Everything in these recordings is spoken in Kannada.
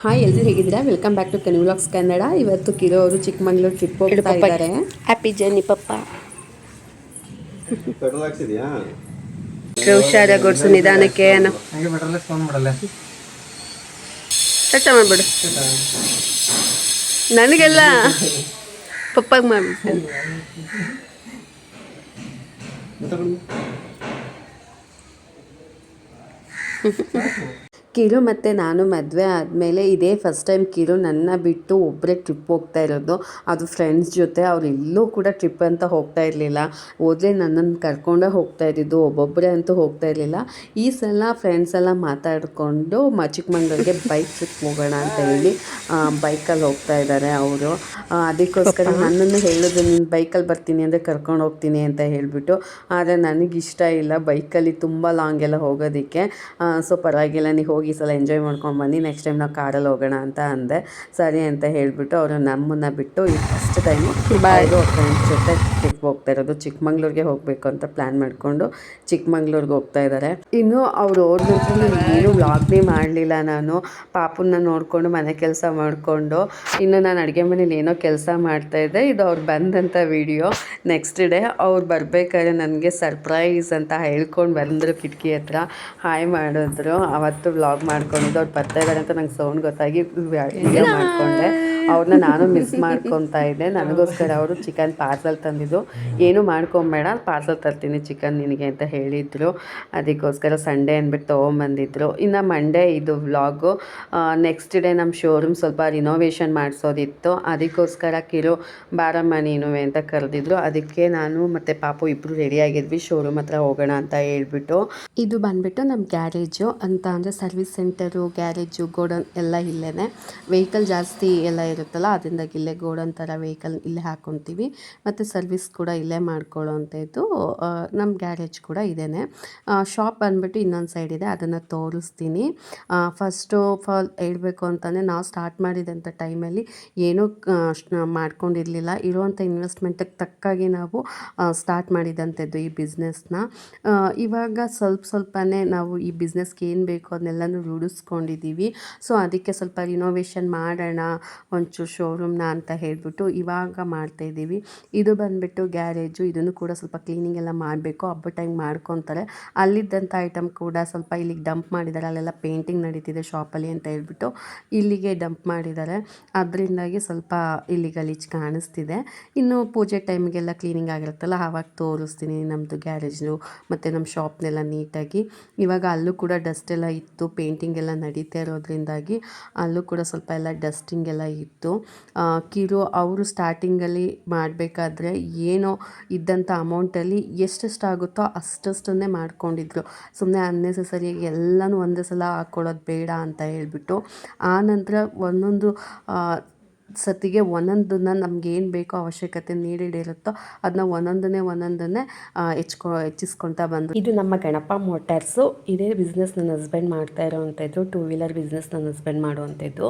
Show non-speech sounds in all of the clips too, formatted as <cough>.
ಹಾಯ್ ಎಲ್ಲರೂ ಹೇಗಿದ್ದೀರಾ? Welcome back to Kanvlogs Kannada ಇವತ್ತು ಕಿರೋ ಅವರು ಚಿಕ್ಕಮಂಗ್ಳೂರು ಟ್ರಿಪ್ ಹೋಗ್ತಾ ಇದ್ದಾರೆ. ಹ್ಯಾಪಿ ಜರ್ನಿ ಪಪ್ಪ. ಪೆಟ್ರೋಲ್ ಹಾಕ್ಸಿದ್ಯಾ ಹುಷಾರ ಗೊಡ್ಸು ನಿಧಾನಕ್ಕೆ ಮಾಡಲ್ಲ ಟಚ್ ಮಾಡ್ಬಿಡು. ನನಗೆಲ್ಲ ಪಪ್ಪಾಗ ಮಾಡ್ಬಿಟ್ಟು <laughs> ಕಿರು ಮತ್ತು ನಾನು ಮದುವೆ ಆದಮೇಲೆ ಇದೇ ಫಸ್ಟ್ ಟೈಮ್ ಕಿರು ನನ್ನ ಬಿಟ್ಟು ಒಬ್ಬರೇ ಟ್ರಿಪ್ ಹೋಗ್ತಾ ಇರೋದು. ಅದು ಫ್ರೆಂಡ್ಸ್ ಜೊತೆ ಅವ್ರು ಎಲ್ಲೂ ಕೂಡ ಟ್ರಿಪ್ ಅಂತ ಹೋಗ್ತಾ ಇರಲಿಲ್ಲ. ಹೋದರೆ ನನ್ನನ್ನು ಕರ್ಕೊಂಡೇ ಹೋಗ್ತಾ ಇದ್ದಿದ್ದು ಒಬ್ಬೊಬ್ಬರೇ ಅಂತೂ ಹೋಗ್ತಾ ಇರಲಿಲ್ಲ. ಈ ಸಲ ಫ್ರೆಂಡ್ಸ್ ಎಲ್ಲ ಮಾತಾಡಿಕೊಂಡು ಮ ಚಿಕ್ಕಮಂಗ್ಳೂರಿಗೆ ಬೈಕ್ ಟ್ರಿಪ್ ಹೋಗೋಣ ಅಂತ ಹೇಳಿ ಬೈಕಲ್ಲಿ ಹೋಗ್ತಾ ಇದ್ದಾರೆ ಅವರು. ಅದಕ್ಕೋಸ್ಕರ ನನ್ನನ್ನು ಹೇಳಿದ್ರು ನೀನು ಬೈಕಲ್ಲಿ ಬರ್ತೀನಿ ಅಂದರೆ ಕರ್ಕೊಂಡು ಹೋಗ್ತೀನಿ ಅಂತ ಹೇಳಿಬಿಟ್ಟು ಆದರೆ ನನಗಿಷ್ಟ ಇಷ್ಟ ಇಲ್ಲ ಬೈಕಲ್ಲಿ ತುಂಬ ಲಾಂಗ್ ಎಲ್ಲ ಹೋಗೋದಕ್ಕೆ. ಸೊ ಪರವಾಗಿಲ್ಲ ನೀವು ಹೋಗಿ ಈ ಸಲ ಎಂಜಾಯ್ ಮಾಡ್ಕೊಂಡು ಬನ್ನಿ. ನೆಕ್ಸ್ಟ್ ಟೈಮ್ ನಾವು ಕಾರಲ್ಲಿ ಹೋಗೋಣ ಅಂತ ಅಂದೆ. ಸರಿ ಅಂತ ಹೇಳಿಬಿಟ್ಟು ಅವರು ನಮ್ಮನ್ನು ಬಿಟ್ಟು ಈ ಫಸ್ಟ್ ಟೈಮು ಬಾಯ್ದು ಫ್ರೆಂಡ್ಸ್ ಜೊತೆ ಟ್ರಿಪ್ ಹೋಗ್ತಾ ಇರೋದು. ಚಿಕ್ಕಮಂಗ್ಳೂರಿಗೆ ಹೋಗಬೇಕು ಅಂತ ಪ್ಲ್ಯಾನ್ ಮಾಡಿಕೊಂಡು ಚಿಕ್ಕಮಂಗ್ಳೂರಿಗೆ ಹೋಗ್ತಾ ಇದ್ದಾರೆ ಇನ್ನು ಅವ್ರು ಹೋದ ನಂತರ ನಾನು ಏನೂ ವ್ಲಾಗ್ನೇ ಮಾಡಲಿಲ್ಲ ನಾನು. ಪಾಪನ್ನ ನೋಡಿಕೊಂಡು ಮನೆ ಕೆಲಸ ಮಾಡಿಕೊಂಡು ಇನ್ನು ನಾನು ಅಡುಗೆ ಮನೇಲಿ ಏನೋ ಕೆಲಸ ಮಾಡ್ತಾಯಿದ್ದೆ ಇದು ಅವ್ರು ಬಂದಂಥ ವಿಡಿಯೋ ನೆಕ್ಸ್ಟ್ ಡೇ ಅವ್ರು ಬರಬೇಕಾದ್ರೆ ನನಗೆ ಸರ್ಪ್ರೈಸ್ ಅಂತ ಹೇಳ್ಕೊಂಡು ಬಂದರು ಕಿಟಕಿ ಹತ್ರ. ಹಾಯ್ ಮಾಡಿದ್ರು. ಅವತ್ತು ವ್ಲಾಗ್ ಮಾಡ್ಕೊಂಡಿದ್ದು ಅವ್ರು ಬರ್ತಾ ಇದ್ದಾರೆ ಅಂತ ನಂಗೆ ಸೌಂಡ್ ಗೊತ್ತಾಗಿ ವಿಡಿಯೋ ಮಾಡಿಕೊಂಡೆ. ಅವ್ರನ್ನ ನಾನು ಮಿಸ್ ಮಾಡ್ಕೊತಾ ಇದ್ದೆ. ನನಗೋಸ್ಕರ ಅವರು ಚಿಕನ್ ಪಾರ್ಸಲ್ ತಂದಿದ್ದು. ಏನು ಮಾಡ್ಕೊಂಬೇಡ ಪಾರ್ಸಲ್ ತರ್ತೀನಿ ಚಿಕನ್ ನಿನಗೆ ಅಂತ ಹೇಳಿದರು. ಅದಕ್ಕೋಸ್ಕರ ಸಂಡೇ ಅಂದ್ಬಿಟ್ಟು ತೊಗೊಂಬಂದಿದ್ರು. ಇನ್ನು ಮಂಡೇ ಇದು ವ್ಲಾಗು ನೆಕ್ಸ್ಟ್ ಡೇ ನಮ್ಮ ಶೋರೂಮ್ ಸ್ವಲ್ಪ ರಿನೋವೇಷನ್ ಮಾಡಿಸೋದಿತ್ತು. ಅದಕ್ಕೋಸ್ಕರ ಕಿರು ಬಾರಮ್ಮ ಅಂತ ಕರೆದಿದ್ರು. ಅದಕ್ಕೆ ನಾನು ಮತ್ತು ಪಾಪು ಇಬ್ಬರು ರೆಡಿಯಾಗಿದ್ವಿ ಶೋರೂಮ್ ಹತ್ರ ಹೋಗೋಣ ಅಂತ ಹೇಳ್ಬಿಟ್ಟು. ಇದು ಬಂದ್ಬಿಟ್ಟು ನಮ್ಮ ಗ್ಯಾರೇಜು. ಅಂತ ಅಂದರೆ ಸರ್ವಿಸ್ ಸೆಂಟರು ಗ್ಯಾರೇಜು ಗೋಡನ್ ಎಲ್ಲ ಇಲ್ಲೇ ವೆಹಿಕಲ್ ಜಾಸ್ತಿ ಎಲ್ಲ ಇರುತ್ತಲ್ಲ, ಅದರಿಂದಾಗಿ ಇಲ್ಲೇ ಗೋಡನ್ ಥರ ವೆಹಿಕಲ್ ಇಲ್ಲೇ ಹಾಕ್ಕೊತೀವಿ ಮತ್ತು ಸರ್ವಿಸ್ ಕೂಡ ಇಲ್ಲೇ ಮಾಡ್ಕೊಳ್ಳೋವಂಥದ್ದು ನಮ್ಮ ಗ್ಯಾರೇಜ್ ಕೂಡ ಇದೇನೆ. ಶಾಪ್ ಬಂದ್ಬಿಟ್ಟು ಇನ್ನೊಂದು ಸೈಡ್ ಇದೆ, ಅದನ್ನು ತೋರಿಸ್ತೀನಿ. ಫಸ್ಟ್ ಆಫ್ ಆಲ್ ಹೇಳಬೇಕು ಅಂತಲೇ ನಾವು ಸ್ಟಾರ್ಟ್ ಮಾಡಿದಂಥ ಟೈಮಲ್ಲಿ ಏನೂ ಮಾಡ್ಕೊಂಡಿರಲಿಲ್ಲ. ಇರುವಂಥ ಇನ್ವೆಸ್ಟ್ಮೆಂಟಿಗೆ ತಕ್ಕಾಗಿ ನಾವು ಸ್ಟಾರ್ಟ್ ಮಾಡಿದಂಥದ್ದು ಈ ಬಿಸ್ನೆಸ್ನ ಇವಾಗ ಸ್ವಲ್ಪ ಸ್ವಲ್ಪನೇ ನಾವು ಈ ಬಿಸ್ನೆಸ್ಗೆ ಏನು ಬೇಕು ಅದನ್ನೆಲ್ಲನೂ ರೂಢಿಸ್ಕೊಂಡಿದ್ದೀವಿ. ಸೊ ಅದಕ್ಕೆ ಸ್ವಲ್ಪ ರಿನೋವೇಷನ್ ಮಾಡೋಣ ಒಂಚೂರು ಶೋರೂಮ್ನ ಅಂತ ಹೇಳಿಬಿಟ್ಟು ಇವಾಗ ಮಾಡ್ತಾಯಿದ್ದೀವಿ ಇದು ಬಂದುಬಿಟ್ಟು ಗ್ಯಾರೇಜು. ಇದನ್ನು ಕೂಡ ಸ್ವಲ್ಪ ಕ್ಲೀನಿಂಗ್ ಎಲ್ಲ ಮಾಡಬೇಕು. ಹಬ್ಬ ಟೈಮ್ ಮಾಡ್ಕೊತಾರೆ. ಅಲ್ಲಿದ್ದಂಥ ಐಟಮ್ ಕೂಡ ಸ್ವಲ್ಪ ಇಲ್ಲಿಗೆ ಡಂಪ್ ಮಾಡಿದ್ದಾರೆ. ಅಲ್ಲೆಲ್ಲ ಪೇಂಟಿಂಗ್ ನಡೀತಿದೆ ಶಾಪಲ್ಲಿ ಅಂತ ಹೇಳ್ಬಿಟ್ಟು ಇಲ್ಲಿಗೆ ಡಂಪ್ ಮಾಡಿದ್ದಾರೆ. ಅದರಿಂದಾಗಿ ಸ್ವಲ್ಪ ಇಲ್ಲಿ ಗಲೀಜು ಕಾಣಿಸ್ತಿದೆ. ಇನ್ನು ಪೂಜೆ ಟೈಮಿಗೆಲ್ಲ ಕ್ಲೀನಿಂಗ್ ಆಗಿರುತ್ತಲ್ಲ ಆವಾಗ ತೋರಿಸ್ತೀನಿ ನಮ್ಮದು ಗ್ಯಾರೇಜು ಮತ್ತು ನಮ್ಮ ಶಾಪ್ನೆಲ್ಲ ನೀಟಾಗಿ. ಇವಾಗ ಅಲ್ಲೂ ಕೂಡ ಡಸ್ಟ್ ಎಲ್ಲ ಇತ್ತು. ಪೇಂಟಿಂಗ್ ಎಲ್ಲ ನಡೀತಾ ಇರೋದ್ರಿಂದಾಗಿ ಅಲ್ಲೂ ಕೂಡ ಸ್ವಲ್ಪ ಎಲ್ಲ ಡಸ್ಟಿಂಗ್ ಎಲ್ಲ ಇತ್ತು. ಕಿರು, ಅವರು ಸ್ಟಾರ್ಟಿಂಗಲ್ಲಿ ಮಾಡಬೇಕಾದ್ರೆ ಏನೋ ಇದ್ದಂಥ ಅಮೌಂಟಲ್ಲಿ ಎಷ್ಟೆಷ್ಟಾಗುತ್ತೋ ಅಷ್ಟಷ್ಟನ್ನೇ ಮಾಡ್ಕೊಂಡಿದ್ರು. ಸುಮ್ಮನೆ ಅನ್ನೆಸಸರಿಯಾಗಿ ಎಲ್ಲನೂ ಒಂದೇ ಸಲ ಹಾಕ್ಕೊಳ್ಳೋದು ಬೇಡ ಅಂತ ಹೇಳಿಬಿಟ್ಟು ಆ ನಂತರ ಒಂದೊಂದು ಸತಿಗೆ ಒಂದೊಂದನ್ನ ನಮ್ಗೆ ಏನು ಬೇಕೋ ಅವಶ್ಯಕತೆ ನೀಡಿಡಿರುತ್ತೋ ಅದನ್ನ ಒಂದೊಂದನ್ನೇ ಒಂದೊಂದನ್ನೇ ಹೆಚ್ಕೊ, ಹೆಚ್ಚಿಸ್ಕೊತಾ ಬಂದರು ಇದು ನಮ್ಮ ಗಣಪ ಮೋಟಾರ್ಸು. ಇದೇ ಬಿಸ್ನೆಸ್ ನನ್ನ ಹಸ್ಬೆಂಡ್ ಮಾಡ್ತಾ ಇರೋವಂಥದ್ದು. ಟೂ ವೀಲರ್ ಬಿಸ್ನೆಸ್ ನನ್ನ ಹಸ್ಬೆಂಡ್ ಮಾಡುವಂಥದ್ದು.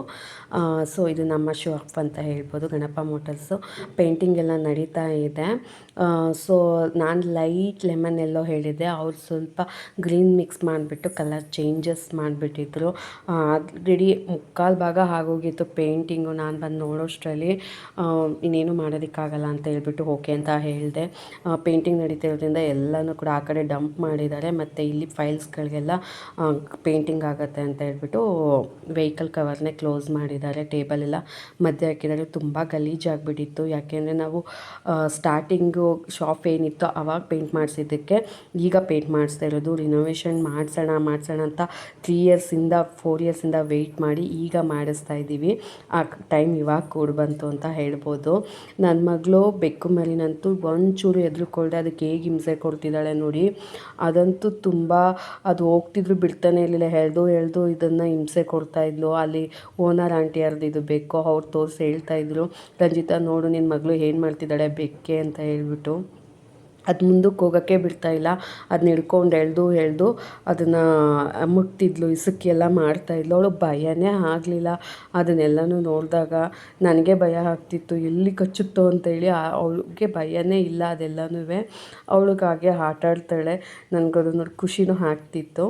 ಸೊ ಇದು ನಮ್ಮ ಶಾಪ್ ಅಂತ ಹೇಳ್ಬೋದು ಗಣಪ ಮೋಟಾರ್ಸು. ಪೇಂಟಿಂಗ್ ಎಲ್ಲ ನಡೀತಾ ಇದೆ. ಸೊ ನಾನು ಲೈಟ್ ಲೆಮನ್ ಎಲ್ಲೋ ಹೇಳಿದ್ದೆ. ಅವ್ರು ಸ್ವಲ್ಪ ಗ್ರೀನ್ ಮಿಕ್ಸ್ ಮಾಡಿಬಿಟ್ಟು ಕಲರ್ ಚೇಂಜಸ್ ಮಾಡಿಬಿಟ್ಟಿದ್ರು. ಆಲ್ರೆಡಿ ಮುಕ್ಕಾಲು ಭಾಗ ಆಗೋಗಿತ್ತು ಪೇಂಟಿಂಗು ನಾನು ಬಂದು ನೋಡೋಷ್ಟರಲ್ಲಿ ಇನ್ನೇನು ಮಾಡೋದಕ್ಕಾಗಲ್ಲ ಅಂತ ಹೇಳ್ಬಿಟ್ಟು ಓಕೆ ಅಂತ ಹೇಳಿದೆ. ಪೇಂಟಿಂಗ್ ನಡೀತಿರೋದ್ರಿಂದ ಎಲ್ಲನೂ ಕೂಡ ಆ ಕಡೆ ಡಂಪ್ ಮಾಡಿದ್ದಾರೆ. ಮತ್ತು ಇಲ್ಲಿ ಫೈಲ್ಸ್ಗಳಿಗೆಲ್ಲ ಪೇಂಟಿಂಗ್ ಆಗುತ್ತೆ ಅಂತ ಹೇಳ್ಬಿಟ್ಟು ವೆಹಿಕಲ್ ಕವರ್ನೇ ಕ್ಲೋಸ್ ಮಾಡಿದ್ದಾರೆ. ಟೇಬಲ್ ಎಲ್ಲ ಮಧ್ಯೆ ಹಾಕಿದ್ದಾರೆ. ತುಂಬ ಗಲೀಜಾಗಿಬಿಟ್ಟಿತ್ತು ಯಾಕೆಂದರೆ ನಾವು ಸ್ಟಾರ್ಟಿಂಗು ಶಾಪ್ ಏನಿತ್ತು ಅವಾಗ ಪೇಂಟ್ ಮಾಡಿಸಿದ್ದಕ್ಕೆ, ಈಗ ಪೇಂಟ್ ಮಾಡಿಸ್ತಾ ಇರೋದು. ರಿನೋವೇಷನ್ ಮಾಡಿಸೋಣ ಮಾಡಿಸೋಣ ಅಂತ ತ್ರೀ ಇಯರ್ಸಿಂದ ಫೋರ್ ಇಯರ್ಸಿಂದ ವೆಯ್ಟ್ ಮಾಡಿ ಈಗ ಮಾಡಿಸ್ತಾ ಇದ್ದೀವಿ. ಆ ಟೈಮ್ ಇವಾಗ ಕೂಡ ಬಂತು ಅಂತ ಹೇಳ್ಬೋದು. ನನ್ನ ಮಗಳು ಬೆಕ್ಕು ಮೇಲಿನಂತೂ ಒಂಚೂರು ಎದುರುಕೊಳ್ಳದೆ ಅದಕ್ಕೆ ಹೇಗೆ ಹಿಂಸೆ ಕೊಡ್ತಿದ್ದಾಳೆ ನೋಡಿ. ಅದಂತೂ ತುಂಬ ಅದು ಹೋಗ್ತಿದ್ರು ಬಿಡ್ತಾನೆ ಇರಲಿಲ್ಲ. ಎಳ್ದು ಎಳ್ದು ಇದನ್ನು ಹಿಂಸೆ ಕೊಡ್ತಾಯಿದ್ಲು ಅಲ್ಲಿ ಓನರ್, ಆಂಟಿ ಇದು ಬೆಕ್ಕು ಅವ್ರು ತೋರಿಸಿ ಹೇಳ್ತಾಯಿದ್ರು ರಂಜಿತಾ, ನೋಡು ನಿನ್ನ ಮಗಳು ಏನು ಮಾಡ್ತಿದ್ದಾಳೆ ಬೆಕ್ಕೆ ಅಂತ ಹೇಳ್ಬಿಟ್ಟು. ಅದು ಮುಂದಕ್ಕೆ ಹೋಗೋಕ್ಕೆ ಬಿಡ್ತಾಯಿಲ್ಲ ಅದನ್ನ ಹಿಡ್ಕೊಂಡು ಎಳೆದು ಎಳೆದು ಅದನ್ನು ಮುಟ್ತಿದ್ಲು ಎಲ್ಲ ಮಾಡ್ತಾಯಿದ್ಲು ಅವಳು ಭಯನೇ ಆಗಲಿಲ್ಲ. ಅದನ್ನೆಲ್ಲನೂ ನೋಡಿದಾಗ ನನಗೆ ಭಯ ಆಗ್ತಿತ್ತು. ಎಲ್ಲಿ ಕಚ್ಚುತ್ತೋ ಅಂತೇಳಿ ಅವಳಿಗೆ ಭಯನೇ ಇಲ್ಲ ಅದೆಲ್ಲನೂ ಅವಳಿಗಾಗೆ ಆಟಾಡ್ತಾಳೆ. ನನಗದು ನೋಡಿ ಖುಷಿನೂ ಆಗ್ತಿತ್ತು.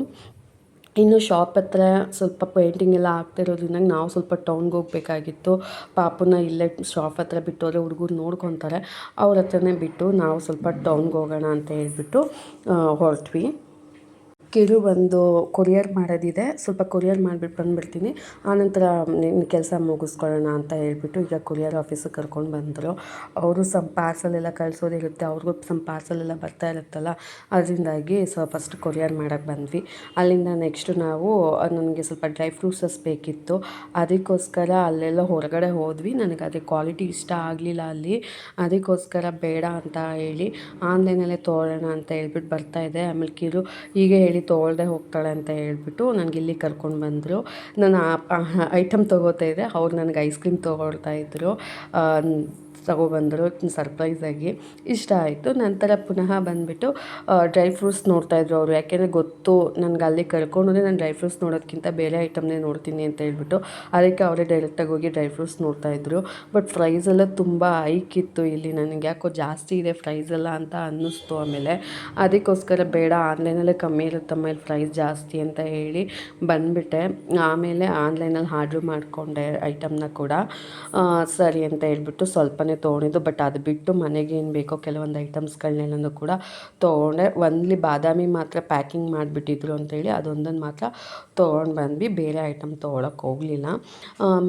ಇನ್ನು ಶಾಪ್ ಹತ್ರ ಸ್ವಲ್ಪ ಪೇಂಟಿಂಗ್ ಎಲ್ಲ ಆಗ್ತಿರೋದ್ರಿಂದ ನಾವು ಸ್ವಲ್ಪ ಟೌನ್ಗೆ ಹೋಗ್ಬೇಕಾಗಿತ್ತು. ಪಾಪುನ ಇಲ್ಲೇ ಶಾಪ್ ಹತ್ರ ಬಿಟ್ಟು ಹೋದರೆ ಹುಡುಗರು ನೋಡ್ಕೊತಾರೆ. ಅವ್ರ ಹತ್ರನೇ ಬಿಟ್ಟು ನಾವು ಸ್ವಲ್ಪ ಟೌನ್ಗೆ ಹೋಗೋಣ ಅಂತ ಹೇಳ್ಬಿಟ್ಟು ಹೊರಟ್ವಿ. ಕಿರು ಒಂದು ಕೊರಿಯರ್ ಮಾಡೋದಿದೆ. ಸ್ವಲ್ಪ ಕೊರಿಯರ್ ಮಾಡಿಬಿಟ್ಟು ಬಂದುಬಿಡ್ತೀನಿ. ಆನಂತರ ನಿನ್ನ ಕೆಲಸ ಮುಗಿಸ್ಕೊಳ್ಳೋಣ ಅಂತ ಹೇಳಿಬಿಟ್ಟು ಈಗ ಕೊರಿಯರ್ ಆಫೀಸಿಗೆ ಕರ್ಕೊಂಡು ಬಂದರು. ಅವರು ಸಮ್ ಪಾರ್ಸಲ್ ಎಲ್ಲ ಕಳಿಸೋದಿರುತ್ತೆ ಅವ್ರಿಗೂ ಸಮ್ ಪಾರ್ಸಲ್ ಎಲ್ಲ ಬರ್ತಾ ಇರುತ್ತಲ್ಲ. ಅದರಿಂದಾಗಿ ಸೊ ಫಸ್ಟ್ ಕೊರಿಯರ್ ಮಾಡೋಕ್ಕೆ ಬಂದ್ವಿ. ಅಲ್ಲಿಂದ ನೆಕ್ಸ್ಟ್ ನಾವು ನನಗೆ ಸ್ವಲ್ಪ ಡ್ರೈ ಫ್ರೂಟ್ಸಸ್ ಬೇಕಿತ್ತು. ಅದಕ್ಕೋಸ್ಕರ ಅಲ್ಲೆಲ್ಲ ಹೊರಗಡೆ ಹೋದ್ವಿ. ನನಗೆ ಅದೇ ಕ್ವಾಲಿಟಿ ಇಷ್ಟ ಆಗಲಿಲ್ಲ ಅಲ್ಲಿ. ಅದಕ್ಕೋಸ್ಕರ ಬೇಡ ಅಂತ ಹೇಳಿ ಆನ್ಲೈನಲ್ಲೇ ತೋರೋಣ ಅಂತ ಹೇಳ್ಬಿಟ್ಟು ಬರ್ತಾಯಿದ್ದೆ ಆಮೇಲೆ ಕಿರು, ಹೀಗೆ ಹೇಳಿ ತೊಗೊಳ್ದೆ ಹೋಗ್ತಾಳೆ ಅಂತ ಹೇಳ್ಬಿಟ್ಟು ನನಗೆ ಇಲ್ಲಿ ಕರ್ಕೊಂಡು ಬಂದರು. ನಾನು ಐಟಮ್ ತೊಗೋತಾ ಇದ್ದೆ. ಅವ್ರು ನನಗೆ ಐಸ್ ಕ್ರೀಮ್ ತೊಗೊಳ್ತಾ ಇದ್ದರು ತಗೊಬಂದರು ಸರ್ಪ್ರೈಸಾಗಿ ಇಷ್ಟ ಆಯಿತು. ನಂತರ ಪುನಃ ಬಂದುಬಿಟ್ಟು ಡ್ರೈ ಫ್ರೂಟ್ಸ್ ನೋಡ್ತಾಯಿದ್ರು ಅವರು. ಯಾಕೆಂದರೆ ಗೊತ್ತು, ನನಗೆ ಅಲ್ಲಿ ಕರ್ಕೊಂಡೋದ್ರೆ ನಾನು ಡ್ರೈ ಫ್ರೂಟ್ಸ್ ನೋಡೋದಕ್ಕಿಂತ ಬೇರೆ ಐಟಮ್ನೇ ನೋಡ್ತೀನಿ ಅಂತ ಹೇಳ್ಬಿಟ್ಟು, ಅದಕ್ಕೆ ಅವರೇ ಡೈರೆಕ್ಟಾಗಿ ಹೋಗಿ ಡ್ರೈ ಫ್ರೂಟ್ಸ್ ನೋಡ್ತಾಯಿದ್ರು ಬಟ್ ಪ್ರೈಸ್ ಎಲ್ಲ ತುಂಬ ಹೈಕ್ ಇತ್ತು ಇಲ್ಲಿ. ನನಗೆ ಯಾಕೋ ಜಾಸ್ತಿ ಇದೆ ಪ್ರೈಸ್ ಎಲ್ಲ ಅಂತ ಅನ್ನಿಸ್ತು ಆಮೇಲೆ. ಅದಕ್ಕೋಸ್ಕರ ಬೇಡ ಆನ್ಲೈನಲ್ಲೇ ಕಮ್ಮಿ ಇರುತ್ತಮ್ಮ ಇಲ್ಲಿ ಪ್ರೈಸ್ ಜಾಸ್ತಿ ಅಂತ ಹೇಳಿ ಬಂದುಬಿಟ್ಟೆ. ಆಮೇಲೆ ಆನ್ಲೈನಲ್ಲಿ ಆರ್ಡ್ರ್ ಮಾಡಿಕೊಂಡೆ ಐಟಮ್ನ ಕೂಡ. ಸರಿ ಅಂತ ಹೇಳ್ಬಿಟ್ಟು ಸ್ವಲ್ಪನೇ ತೊಗೊಂಡಿದ್ದು ಬಟ್ ಅದು ಬಿಟ್ಟು ಮನೆಗೆ ಏನು ಬೇಕೋ ಕೆಲವೊಂದು ಐಟಮ್ಸ್ಗಳನ್ನೆಲ್ಲನೂ ಕೂಡ ತೊಗೊಂಡೆ. ಒಂದ್ಲಿ ಬಾದಾಮಿ ಮಾತ್ರ ಪ್ಯಾಕಿಂಗ್ ಮಾಡಿಬಿಟ್ಟಿದ್ರು ಅಂತೇಳಿ ಅದೊಂದನ್ನು ಮಾತ್ರ ತೊಗೊಂಡು ಬಂದ್ವಿ. ಬೇರೆ ಐಟಮ್ ತೊಗೊಳಕ್ಕೆ ಹೋಗಲಿಲ್ಲ.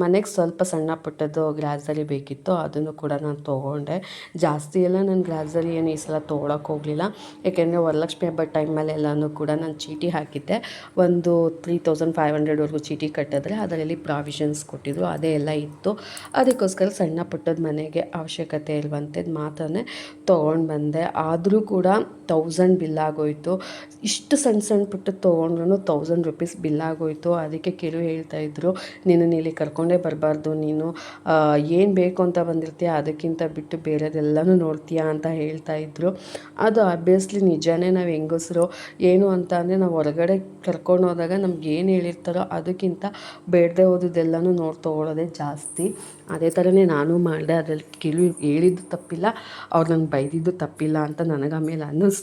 ಮನೆಗೆ ಸ್ವಲ್ಪ ಸಣ್ಣ ಪುಟ್ಟದ್ದು ಗ್ರಾಸರಿ ಬೇಕಿತ್ತು, ಅದನ್ನು ಕೂಡ ನಾನು ತೊಗೊಂಡೆ. ಜಾಸ್ತಿ ಎಲ್ಲ ನಾನು ಗ್ರಾಸರಿ ಏನು ಈ ಸಲ ತೊಗೊಳಕ್ಕೆ ಹೋಗಲಿಲ್ಲ. ಏಕೆಂದರೆ ವರಲಕ್ಷ್ಮಿ ಹಬ್ಬದ ಟೈಮಲ್ಲೆಲ್ಲನೂ ಕೂಡ ನಾನು ಚೀಟಿ ಹಾಕಿದ್ದೆ. ಒಂದು ತ್ರೀ ತೌಸಂಡ್ ಫೈವ್ ಹಂಡ್ರೆಡ್ವರೆಗೂ ಚೀಟಿ ಕಟ್ಟಿದ್ರೆ ಅದರಲ್ಲಿ ಪ್ರಾವಿಷನ್ಸ್ ಕೊಟ್ಟಿದ್ರು, ಅದೇ ಎಲ್ಲ ಇತ್ತು. ಅದಕ್ಕೋಸ್ಕರ ಸಣ್ಣ ಪುಟ್ಟದ ಮನೆಗೆ ಅವಶ್ಯಕತೆ ಇರುವಂಥದ್ದು ಮಾತ್ರನೇ ತೊಗೊಂಡು ಬಂದೆ. ಆದರೂ ಕೂಡ ತೌಸಂಡ್ ಬಿಲ್ ಆಗೋಯಿತು. ಇಷ್ಟು ಸಣ್ಣ ಸಣ್ಣ ಪುಟ್ಟ ತೊಗೊಂಡ್ರೂ ತೌಸಂಡ್ ರುಪೀಸ್ ಬಿಲ್ ಆಗೋಯ್ತು. ಅದಕ್ಕೆ ಕೆಲವು ಹೇಳ್ತಾಯಿದ್ರು ನೀನು ಇಲ್ಲಿ ಕರ್ಕೊಂಡೇ ಬರಬಾರ್ದು. ನೀನು ಏನು ಬೇಕು ಅಂತ ಬಂದಿರ್ತೀಯ, ಅದಕ್ಕಿಂತ ಬಿಟ್ಟು ಬೇರೆದೆಲ್ಲನೂ ನೋಡ್ತೀಯಾ ಅಂತ ಹೇಳ್ತಾ ಇದ್ರು. ಅದು ಆಬ್ವಿಯಸ್ಲಿ ನಿಜನೇ ನಾವು ಹೆಂಗಸರು, ಏನು ಅಂತ ಅಂದರೆ ನಾವು ಹೊರಗಡೆ ಕರ್ಕೊಂಡು ಹೋದಾಗ ನಮ್ಗೆ ಏನು ಹೇಳಿರ್ತಾರೋ ಅದಕ್ಕಿಂತ ಬೇಡದೆ ಹೋದದ್ದೆಲ್ಲನೂ ನೋಡಿ ತೊಗೊಳೋದೇ ಜಾಸ್ತಿ. ಅದೇ ಥರನೇ ನಾನು ಮಾಡಿದೆ. ಅದ್ರಲ್ಲಿ ಕೆಲವು ಹೇಳಿದ್ದು ತಪ್ಪಿಲ್ಲ. ಅವ್ರು ನಂಗೆ ಬೈದಿದ್ದು ತಪ್ಪಿಲ್ಲ ಅಂತ ನನಗೆ ಆಮೇಲೆ ಅನ್ನಿಸ್ತು.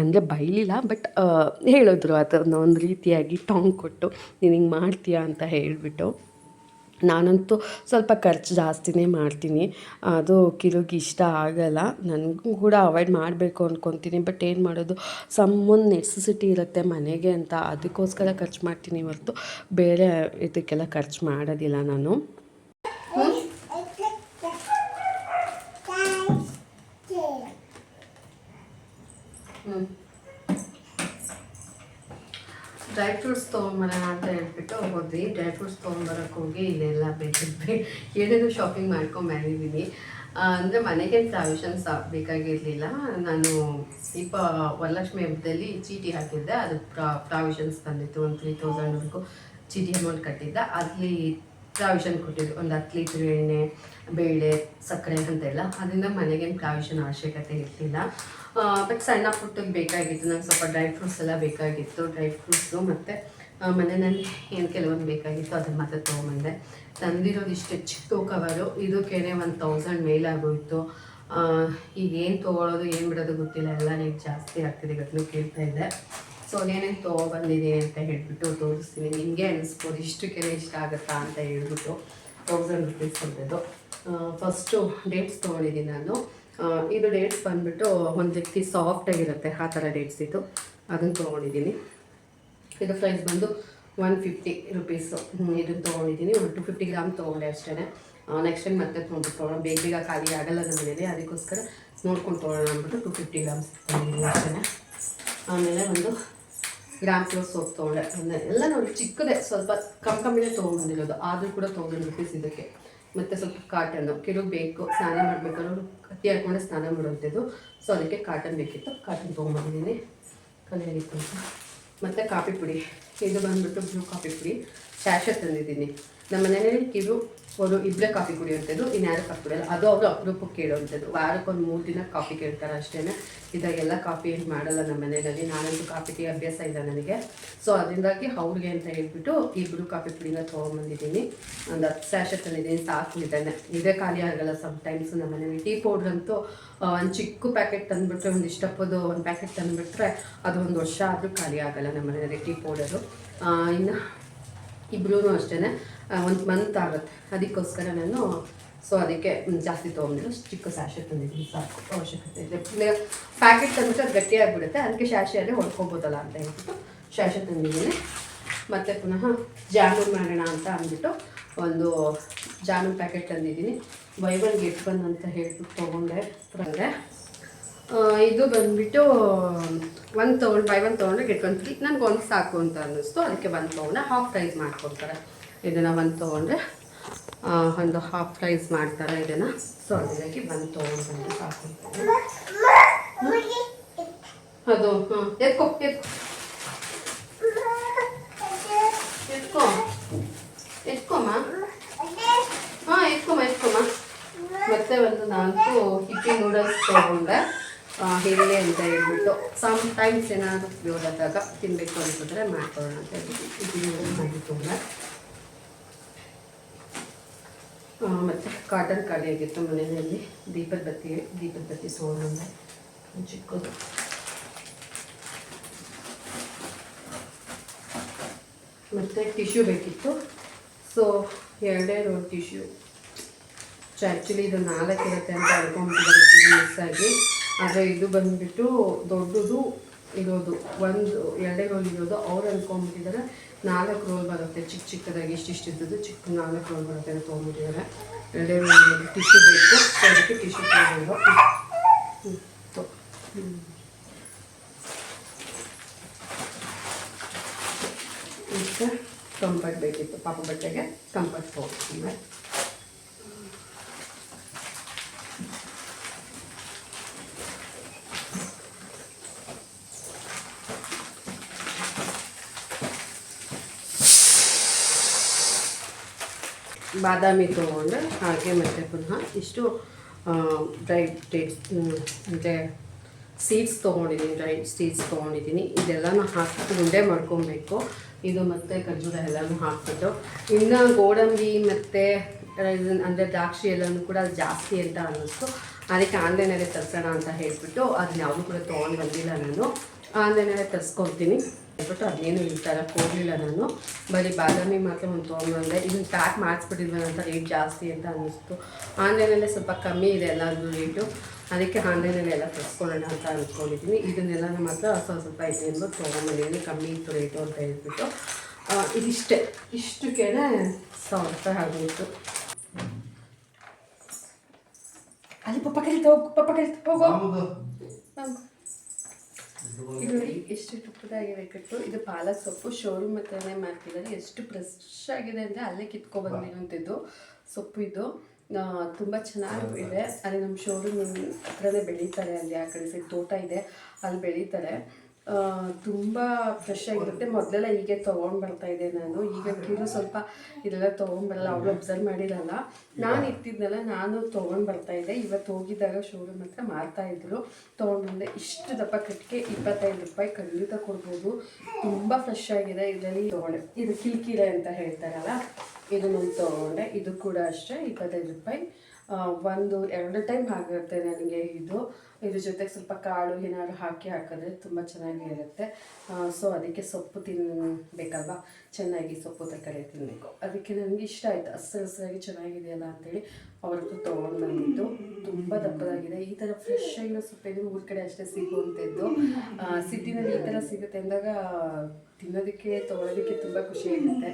ಅಂದರೆ ಬೈಲಿಲ್ಲ ಬಟ್ ಹೇಳಿದ್ರು ಥರನ ಒಂದು ರೀತಿಯಾಗಿ ಟಾಂಗ್ ಕೊಟ್ಟು, ನೀನು ಹಿಂಗೆ ಮಾಡ್ತೀಯಾ? ಅಂತ ಹೇಳಿಬಿಟ್ಟು. ನಾನಂತೂ ಸ್ವಲ್ಪ ಖರ್ಚು ಜಾಸ್ತಿನೇ ಮಾಡ್ತೀನಿ. ಅದು ಕಿರುಗ್ ಇಷ್ಟ ಆಗಲ್ಲ. ನನಗೂ ಕೂಡ ಅವಾಯ್ಡ್ ಮಾಡಬೇಕು ಅಂದ್ಕೊತೀನಿ ಬಟ್ ಏನು ಮಾಡೋದು? ಸಮ್ ಒಂದು ನೆಸಸಿಟಿ ಇರುತ್ತೆ ಮನೆಗೆ ಅಂತ. ಅದಕ್ಕೋಸ್ಕರ ಖರ್ಚು ಮಾಡ್ತೀನಿ ಹೊರತು, ಬೇರೆ ಇದಕ್ಕೆಲ್ಲ ಖರ್ಚು ಮಾಡೋದಿಲ್ಲ ನಾನು ಹ್ಞೂ ಡ್ರೈ ಫ್ರೂಟ್ಸ್ ತೊಗೊಂಬರೋಣ ಅಂತ ಹೇಳ್ಬಿಟ್ಟು ಹೋದ್ವಿ. ಡ್ರೈ ಫ್ರೂಟ್ಸ್ ತೊಗೊಂಬರಕ್ಕೆ ಹೋಗಿ ಇಲ್ಲೆಲ್ಲ ಬೇಕಿದ್ವಿ ಏನೇನು ಶಾಪಿಂಗ್ ಮಾಡ್ಕೊಂಬಂದಿದ್ದೀನಿ ಅಂದರೆ ಮನೆಗೆ ಪ್ರಾವಿಷನ್ಸ್ ಬೇಕಾಗಿರಲಿಲ್ಲ. ನಾನು ಈಗ ವರಲಕ್ಷ್ಮಿ ಹಬ್ಬದಲ್ಲಿ ಚೀಟಿ ಹಾಕಿದ್ದೆ. ಅದು ಪ್ರಾವಿಷನ್ಸ್ ಬಂದಿತ್ತು. ಒಂದು ತ್ರೀ ತೌಸಂಡ್ವರೆಗೂ ಚೀಟಿ ಅಮೌಂಟ್ ಕಟ್ಟಿದ್ದೆ. ಅಲ್ಲಿ ಪ್ರಾವಿಷನ್ ಕೊಟ್ಟಿದ್ದು ಒಂದು ಹತ್ತು ಲೀಟ್ರ್ ಎಣ್ಣೆ, ಬೇಳೆ, ಸಕ್ಕರೆ ಅಂತೆಲ್ಲ. ಅದರಿಂದ ಮನೆಗೇನು ಪ್ರಾವಿಷನ್ ಅವಶ್ಯಕತೆ ಇರಲಿಲ್ಲ. ಬಟ್ ಸಣ್ಣ ಪುಟ್ಟಕ್ಕೆ ಬೇಕಾಗಿತ್ತು. ನಂಗೆ ಸ್ವಲ್ಪ ಡ್ರೈ ಫ್ರೂಟ್ಸ್ ಎಲ್ಲ ಬೇಕಾಗಿತ್ತು. ಡ್ರೈ ಫ್ರೂಟ್ಸು ಮತ್ತು ಮನೆಯಲ್ಲಿ ಏನು ಕೆಲವೊಂದು ಬೇಕಾಗಿತ್ತು ಅದನ್ನು ಮಾತ್ರ ತೊಗೊಂಬಂದೆ. ತಂದಿರೋದು ಇಷ್ಟು ಚಿಕ್ಕ ಕವರು ಇದಕ್ಕೇನೆ ಒಂದು ತೌಸಂಡ್ ಮೇಲಾಗೋಯಿತು ಈಗ ಏನು ತೊಗೊಳೋದು, ಏನು ಬಿಡೋದು ಗೊತ್ತಿಲ್ಲ. ಎಲ್ಲ ರೇಟ್ ಜಾಸ್ತಿ ಆಗ್ತಿದೆ. ಗಟ್ಟಲು ಕೇಳ್ತಾ ಇದ್ದೆ. ಸೊ ಅದೇನೇನು ತೊಗೊಬಂದಿದೆ ಅಂತ ಹೇಳ್ಬಿಟ್ಟು ತೋರಿಸ್ತೀನಿ. ನಿಮಗೆ ಅನಿಸ್ಬೋದು ಇಷ್ಟಕ್ಕೆಲ್ಲ ಇಷ್ಟ ಆಗುತ್ತಾ ಅಂತ ಹೇಳ್ಬಿಟ್ಟು ತೌಸಂಡ್ ರುಪೀಸ್ ಕೊಟ್ಟಿದ್ದು ಫಸ್ಟು ಡೇಟ್ಸ್ ತೊಗೊಂಡಿದ್ದೀನಿ ನಾನು. ಇದು ಡೇಟ್ಸ್ ಬಂದುಬಿಟ್ಟು ಒಂದು ರೀತಿ ಸಾಫ್ಟಾಗಿರುತ್ತೆ ಆ ಥರ ಡೇಟ್ಸ್ ಇದು. ಅದನ್ನು ತೊಗೊಂಡಿದ್ದೀನಿ. ಇದು ಪ್ರೈಸ್ ಬಂದು ಒನ್ ಫಿಫ್ಟಿ ರುಪೀಸು ಇದನ್ನು ತೊಗೊಂಡಿದ್ದೀನಿ. ಒಂದು ಟು ಫಿಫ್ಟಿ ಗ್ರಾಮ್ ತೊಗೊಂಡೆ ಅಷ್ಟೇ ನೆಕ್ಸ್ಟ್ ಟೈಮ್ ಮತ್ತೆ ತೊಗೊಂಡು ತೊಗೊಳ್ಳೋಣ ಬೇಗ ಬೇಗ ಖಾಲಿ ಆಗಲ್ಲ ನಮ್ಮ ಮನೇಲಿ ಅದಕ್ಕೋಸ್ಕರ ನೋಡ್ಕೊಂಡು ತೊಗೊಳ್ಳೋಣ ಅಂದ್ಬಿಟ್ಟು ಟು ಫಿಫ್ಟಿ ಗ್ರಾಮ್ಸ್ ತೊಗೊಂಡಿದ್ದೀನಿ ಅಷ್ಟೇ ಆಮೇಲೆ ಒಂದು ಗ್ರಾಮ್ ಫ್ಲೋರ್ ಸೋಪ್ ತೊಗೊಂಡೆ. ಎಲ್ಲ ನೋಡಿ, ಚಿಕ್ಕದೇ. ಸ್ವಲ್ಪ ಕಮ್ಮಿ ಕಮ್ಮಿನೇ ತೊಗೊಂಡ್ಬಂದಿರೋದು ಆದರೂ ಕೂಡ ತೌಸಂಡ್ ರುಪೀಸ್ ಇದಕ್ಕೆ. ಮತ್ತು ಸ್ವಲ್ಪ ಕಾಟನ್ನು ಕೆಲವು ಬೇಕು, ಸ್ನಾನ ಮಾಡಬೇಕಾದ್ರೂ ಕತ್ತಿ ಹಾಕೊಂಡು ಸ್ನಾನ ಮಾಡುವಂಥದ್ದು. ಸೊ ಅದಕ್ಕೆ ಕಾಟನ್ ಬೇಕಿತ್ತು. ಕಾಟನ್ ತೊಗೊಂಬಂದಿದ್ದೀನಿ. ಕಲಿಯಾಗಿತ್ತು ಅಂತ ಮತ್ತು ಕಾಫಿ ಪುಡಿ. ಇದು ಬಂದುಬಿಟ್ಟು ಬ್ಲೂ ಕಾಫಿ ಪುಡಿ. ಸ್ಯಾಶ ತಂದಿದ್ದೀನಿ. ನಮ್ಮ ಮನೆಯಲ್ಲಿ ಕಿರು ಅವರು ಇಬ್ಬರೇ ಕಾಫಿ ಕುಡಿಯುವಂಥದ್ದು ಇನ್ಯಾರು ಕಾಫಿ ಕುಡಿಯಲ್ಲ. ಅದು ಅವರು ಅಪರೂಪಕ್ಕೆ ಕೇಳುವಂಥದ್ದು. ವಾರಕ್ಕೊಂದು ಮೂರು ದಿನ ಕಾಫಿ ಕೇಳ್ತಾರೆ ಅಷ್ಟೇ ಇದಾಗೆಲ್ಲ ಕಾಫಿ ಏನು ಮಾಡಲ್ಲ ನಮ್ಮ ಮನೆಯಲ್ಲಿ. ನಾನಂತೂ ಕಾಫಿ ಟೀ ಅಭ್ಯಾಸ ಇಲ್ಲ ನನಗೆ. ಸೊ ಅದರಿಂದಾಗಿ ಅವ್ರಿಗೆ ಅಂತ ಹೇಳ್ಬಿಟ್ಟು ಇಬ್ಬರು ಕಾಫಿ ಪುಡಿನ ತೊಗೊಂಬಂದಿದ್ದೀನಿ. ಒಂದು ಹತ್ತು ಸ್ಯಾಶ ತಂದಿದ್ದೀನಿ ಸಾಕು ಇದ್ದಾನೆ ಇದೇ ಖಾಲಿ ಆಗಲ್ಲ ಸಮ್ಟೈಮ್ಸ್ ನಮ್ಮ ಮನೇಲಿ. ಟೀ ಪೌಡ್ರ್ ಅಂತೂ ಒಂದು ಚಿಕ್ಕ ಪ್ಯಾಕೆಟ್ ತಂದುಬಿಟ್ರೆ, ಒಂದು ಇಷ್ಟಪ್ಪದು ಒಂದು ಪ್ಯಾಕೆಟ್ ತಂದುಬಿಟ್ರೆ, ಅದು ಒಂದು ವರ್ಷ ಆದರೂ ಖಾಲಿ ಆಗಲ್ಲ ನಮ್ಮ ಮನೆಯಲ್ಲಿ ಟೀ ಪೌಡರು. ಇನ್ನು ಇಬ್ಬರೂ ಅಷ್ಟೇ ಒಂದು ಮಂತ್ ಆಗುತ್ತೆ. ಅದಕ್ಕೋಸ್ಕರ ನಾನು ಸೊ ಅದಕ್ಕೆ ಜಾಸ್ತಿ ತೊಗೊಂಡಿಲ್ಲ. ಚಿಕ್ಕ ಸ್ಯಾಶೆ ತಂದಿದ್ದೀನಿ, ಸಾಕು, ಅವಶ್ಯಕತೆ ಇದೆ ಪ್ಯಾಕೆಟ್ ತಂದ್ಬಿಟ್ಟು ಅದು ಗಟ್ಟಿಯಾಗಿಬಿಡುತ್ತೆ ಅದಕ್ಕೆ ಶಾಶೆಯಲ್ಲೇ ಹೊಡ್ಕೊಬೋದಲ್ಲ ಅಂತ ಹೇಳ್ಬಿಟ್ಟು ಶಾಶೆ ತಂದಿದ್ದೀನಿ. ಮತ್ತು ಪುನಃ ಜಾಮೂನ್ ಮಾಡೋಣ ಅಂತ ಅಂದ್ಬಿಟ್ಟು ಒಂದು ಜಾಮೂನ್ ಪ್ಯಾಕೆಟ್ ತಂದಿದ್ದೀನಿ. ಬೈ ಒನ್ ಗೆಟ್ ಒನ್ ಅಂತ ಹೇಳ್ಬಿಟ್ಟು ತೊಗೊಂಡೆ. ಅಂದರೆ ಇದು ಬಂದುಬಿಟ್ಟು ಒಂದು ತೊಗೊಂಡು ಬೈ ಒನ್ ತೊಗೊಂಡ್ರೆ ಗೆಟ್ ಒನ್ ಫ್ರೀ ನನಗೆ ಒಂದು ಸಾಕು ಅಂತ ಅನ್ನಿಸ್ತು. ಅದಕ್ಕೆ ಒಂದು ತೊಗೊಂಡೆ. ಹಾಫ್ ಪ್ರೈಸ್ ಮಾಡ್ಕೊಡ್ತಾರೆ. ಇದನ್ನು ಒಂದು ತೊಗೊಂಡ್ರೆ ಒಂದು ಹಾಫ್ ರೈಸ್ ಮಾಡ್ತಾರೆ ಇದನ್ನು. ಸೊ ಅದಕ್ಕೆ ಬಂದು ತೊಗೊಂಡ್ರೆ ಸಾಕು ಅದು ಹಾಂ ಎತ್ಕೊ ಎತ್ಕೊ. ಎತ್ಕೊ. ಎತ್ಕೊಮ್ಮ ಹಾಂ ಎತ್ಕೊಮ್ಮ ಎತ್ಕೊಮ್ಮ ಮತ್ತೆ ಒಂದು ನಾಲ್ಕು ಹಿಪ್ಪಿ ನೂಡಲ್ಸ್ ತೊಗೊಂಡೆ. ಹೇಳಿ ಅಂತ ಹೇಳ್ಬಿಟ್ಟು ಸಮ್ ಟೈಮ್ಸ್ ಏನಾದರೂ ಉಪಯೋಗದಾಗ ತಿನ್ನಬೇಕು ಅನ್ಸಿದ್ರೆ ಮಾಡ್ಕೊಳ್ಳೋಣ ಅಂತ ಹೇಳ್ಬಿಟ್ಟು ಹಿಪ್ಪಿ ನೂಡಲ್ಸ್ ಮಾಡಿ ತೊಗೊಂಡೆ. ಆ, ಮತ್ತೆ ಕಾಟನ್ ಖಾಲಿ ಆಗಿತ್ತು ಮನೆಯಲ್ಲಿ. ದೀಪದ ಬತ್ತಿ ದೀಪದ ಬತ್ತಿ ಒಂದು ಚಿಕ್ಕದು. ಮತ್ತು ಟಿಶ್ಯೂ ಬೇಕಿತ್ತು. ಸೊ ಎರಡೇ ರೋ ಟಿಶ್ಯೂ ಆ್ಯಕ್ಚುಲಿ ಇದು ನಾಲ್ಕು ಇರುತ್ತೆ ಅಂತ ಅನ್ಕೊಂಡ್ಬಿಟ್ಟಿದ್ದಾರೆ ಮಿಸ್ ಆಗಿ. ಆದರೆ ಇದು ಬಂದುಬಿಟ್ಟು ದೊಡ್ಡದು ಇರೋದು, ಒಂದು ಎರಡೇ ರೋಲ್ ಇರೋದು, ಅವ್ರು ಅನ್ಕೊಂಡ್ಬಿಟ್ಟಿದ್ದಾರೆ, ನಾಲ್ಕು ರೋಲ್ ಬರುತ್ತೆ, ಚಿಕ್ಕ ಚಿಕ್ಕದಾಗಿ, ಇಷ್ಟಿಷ್ಟು ಇದ್ದದ್ದು ಚಿಕ್ಕ ನಾಲ್ಕು ರೋಲ್ ಬರುತ್ತೆ ಅಂತ ತೊಗೊಂಡ್ಬಿಟ್ಟಿದ್ದಾರೆ. ಎರಡೇ ರೋಲ್ ಟಿಶ್ಯೂ ಬೇಕು ಅದಕ್ಕೆ ಟಿಶ್ಯೂ ತೊಗೊಂಡು ಇತ್ತು. ಮತ್ತು ಕಂಫರ್ಟ್ ಬೇಕಿತ್ತು, ಪಾಪ ಬಟ್ಟೆಗೆ ಕಂಫರ್ಟ್ ತೊಗೊಳ್ತೀನಿ ಬಾದಾಮಿ ತೊಗೊಂಡು ಹಾಗೆ ಮತ್ತು ಪುನಃ ಇಷ್ಟು ಡ್ರೈ ಡೇಟ್ಸ್ ಮತ್ತು ಸೀಡ್ಸ್ ತೊಗೊಂಡಿದ್ದೀನಿ ಡ್ರೈ ಸೀಡ್ಸ್ ತೊಗೊಂಡಿದ್ದೀನಿ ಇದೆಲ್ಲನೂ ಹಾಕಿ ಉಂಡೆ ಮಾಡ್ಕೊಬೇಕು. ಇದು ಮತ್ತು ಖರ್ಜೂರ ಎಲ್ಲನೂ ಹಾಕ್ಬಿಟ್ಟು. ಇನ್ನು ಗೋಡಂಬಿ ಮತ್ತು, ಅಂದರೆ ದ್ರಾಕ್ಷಿ ಎಲ್ಲನೂ ಕೂಡ ಜಾಸ್ತಿ ಅಂತ ಅನ್ನಿಸ್ತು. ಅದಕ್ಕೆ ಆನ್ಲೈನಲ್ಲೇ ತರಿಸೋಣ ಅಂತ ಹೇಳ್ಬಿಟ್ಟು ಅದನ್ನ ಯಾವುದು ಕೂಡ ತೊಗೊಂಡು ಬಂದಿಲ್ಲ ನಾನು. ಆನ್ಲೈನಲ್ಲೇ ತರಿಸ್ಕೊಳ್ತೀನಿ. ಹೇಳ್ಬಿಟ್ಟು ಅದೇನು ಈ ಥರ ಕೊಡಲಿಲ್ಲ ನಾನು. ಬರೀ ಬಾದಾಮಿ ಮಾತ್ರ ಒಂದು ತೊಗೊಂಡ್ಬಂದೆ ಇದನ್ನು ಪ್ಯಾಕ್ ಮಾಡಿಸ್ಬಿಟ್ಟಿದ್ವಲ್ಲ ಅಂತ ರೇಟ್ ಜಾಸ್ತಿ ಅಂತ ಅನ್ನಿಸ್ತು. ಆನ್ಲೈನಲ್ಲೇ ಸ್ವಲ್ಪ ಕಮ್ಮಿ ಇದೆ ಎಲ್ಲಾದರೂ ರೇಟು ಅದಕ್ಕೆ ಆನ್ಲೈನಲ್ಲಿ ಎಲ್ಲ ತರಿಸ್ಕೊಳ್ಳೋಣ ಅಂತ ಅಂದ್ಕೊಂಡಿದ್ದೀನಿ ಇದನ್ನೆಲ್ಲ ಮಾತ್ರ ಸ್ವಲ್ಪ ಸ್ವಲ್ಪ ಇದೆ ಅಂದ್ಬಿಟ್ಟು ತೊಗೊಂಬಂದಿದ್ದೀನಿ ಕಮ್ಮಿ ಇತ್ತು ರೇಟು ಅಂತ ಹೇಳ್ಬಿಟ್ಟು. ಇದಿಷ್ಟೇ. ಇಷ್ಟಕ್ಕೆ ಸಾವಿರ ರೂಪಾಯಿ ಆಗೋಯಿತು ಅಲ್ಲಿ ಪಪ್ಪ ಕರೀತಾ ಹೋಗು. ಪಪ್ಪ ಕರೀತಾ ಹೋಗು. ಇದು ಎಷ್ಟು ತುಪ್ಪದಾಗಿದೆ ಕಟ್ಟು ಇದು ಪಾಲಕ್ ಸೊಪ್ಪು ಶೋರೂಮ್ ಹತ್ರನೇ ಮಾಡ್ತಿದ್ದಾರೆ. ಎಷ್ಟು ಫ್ರೆಶ್ ಆಗಿದೆ ಅಂದರೆ ಅಲ್ಲೇ ಕಿತ್ಕೊ ಬಂದಿರುವಂಥದ್ದು ಸೊಪ್ಪು ಇದು. ತುಂಬಾ ತುಂಬ ಚೆನ್ನಾಗಿ ಇದೆ. ಅಲ್ಲಿ ನಮ್ಮ ಶೋರೂಮ್ ಹತ್ರನೇ ಬೆಳೀತಾರೆ. ಅಲ್ಲಿ ಆ ಕಡೆ ಸೈಡ್ ತೋಟ ಇದೆ. ಅಲ್ಲಿ ಬೆಳೀತಾರೆ. ತುಂಬ ಫ್ರೆಶ್ ಆಗಿರುತ್ತೆ. ಮೊದಲೆಲ್ಲ ಹೀಗೆ ತೊಗೊಂಡು ಬರ್ತಾ ಇದ್ದೆ ನಾನು. ಈಗ ಕಿರು ಸ್ವಲ್ಪ ಇದೆಲ್ಲ ತೊಗೊಂಡ್ಬರಲ್ಲ ಅವಳು ಅಬ್ಸರ್ವ್ ಮಾಡಿರಲ್ಲ. ನಾನು ಇರ್ತಿದ್ನಲ್ಲ ನಾನು ತೊಗೊಂಡು ಬರ್ತಾ ಇದ್ದೆ. ಇವತ್ತು ಹೋಗಿದ್ದಾಗ ಶೋರೂಮ್ ಹತ್ರ ಮಾರ್ತಾ ಇದ್ರು. ತೊಗೊಂಡ್ಬಂದೆ ಇಷ್ಟು ದಪ್ಪ ಕಟ್ಟಿಗೆ ಇಪ್ಪತ್ತೈದು ರೂಪಾಯಿ ಖಂಡಿತ ಕೊಡ್ಬೋದು. ತುಂಬ ಫ್ರೆಶ್ ಆಗಿದೆ. ಇದರಲ್ಲಿ ತೊಗೊಂಡೆ. ಇದು ಕಿಲ್ಕಿರೆ ಅಂತ ಹೇಳ್ತಾರಲ್ಲ ಇದನ್ನೊಂದು ತೊಗೊಂಡೆ. ಇದು ಕೂಡ ಅಷ್ಟೇ ಇಪ್ಪತ್ತೈದು ರೂಪಾಯಿ. ಒಂದು, ಎರಡು ಟೈಮ್ ಆಗುತ್ತೆ ನನಗೆ ಇದು. ಇದ್ರ ಜೊತೆಗೆ ಸ್ವಲ್ಪ ಕಾಳು ಏನಾದ್ರು ಹಾಕಿ ಹಾಕಿದ್ರೆ ತುಂಬ ಚೆನ್ನಾಗಿ ಇರುತ್ತೆ ಸೊ ಅದಕ್ಕೆ ಸೊಪ್ಪು ತಿನ್ನಬೇಕಲ್ವಾ ಚೆನ್ನಾಗಿ ಸೊಪ್ಪು ತರಕಾರಿ ತಿನ್ನಬೇಕು ಅದಕ್ಕೆ ನನಗೆ ಇಷ್ಟ ಆಯಿತು. ಹಸಿರು ಹಸಿರಾಗಿ ಚೆನ್ನಾಗಿದೆಯಲ್ಲ ಅಂತೇಳಿ ಅವ್ರದ್ದು ತೊಗೊಂಡು ಬಂದಿದ್ದು. ತುಂಬ ದಪ್ಪದಾಗಿದೆ. ಈ ಥರ ಫ್ರೆಶ್ ಆಗಿರೋ ಸೊಪ್ಪೇನು ಊರ ಕಡೆ ಅಷ್ಟೇ ಸಿಗುವಂಥದ್ದು. ಸಿಟಿನಲ್ಲಿ ಈ ಥರ ಸಿಗುತ್ತೆ ಅಂದಾಗ ತಿನ್ನೋದಕ್ಕೆ, ತೊಗೊಳೋದಕ್ಕೆ ತುಂಬ ಖುಷಿಯಾಗುತ್ತೆ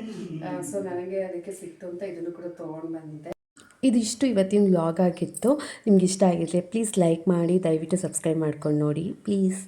ಸೊ ನನಗೆ ಅದಕ್ಕೆ ಸಿಕ್ತು ಅಂತ ಇದನ್ನು ಕೂಡ ತೊಗೊಂಡು ಬಂದಿದ್ದೆ ಇದಿಷ್ಟು ಇವತ್ತಿನ ವ್ಲಾಗ್ ಆಗಿತ್ತು. ನಿಮ್ಗೆ ಇಷ್ಟ ಆಗಿದ್ರೆ ಪ್ಲೀಸ್ ಲೈಕ್ ಮಾಡಿ, ದಯವಿಟ್ಟು ಸಬ್ಸ್ಕ್ರೈಬ್ ಮಾಡ್ಕೊಂಡು ನೋಡಿ. ಪ್ಲೀಸ್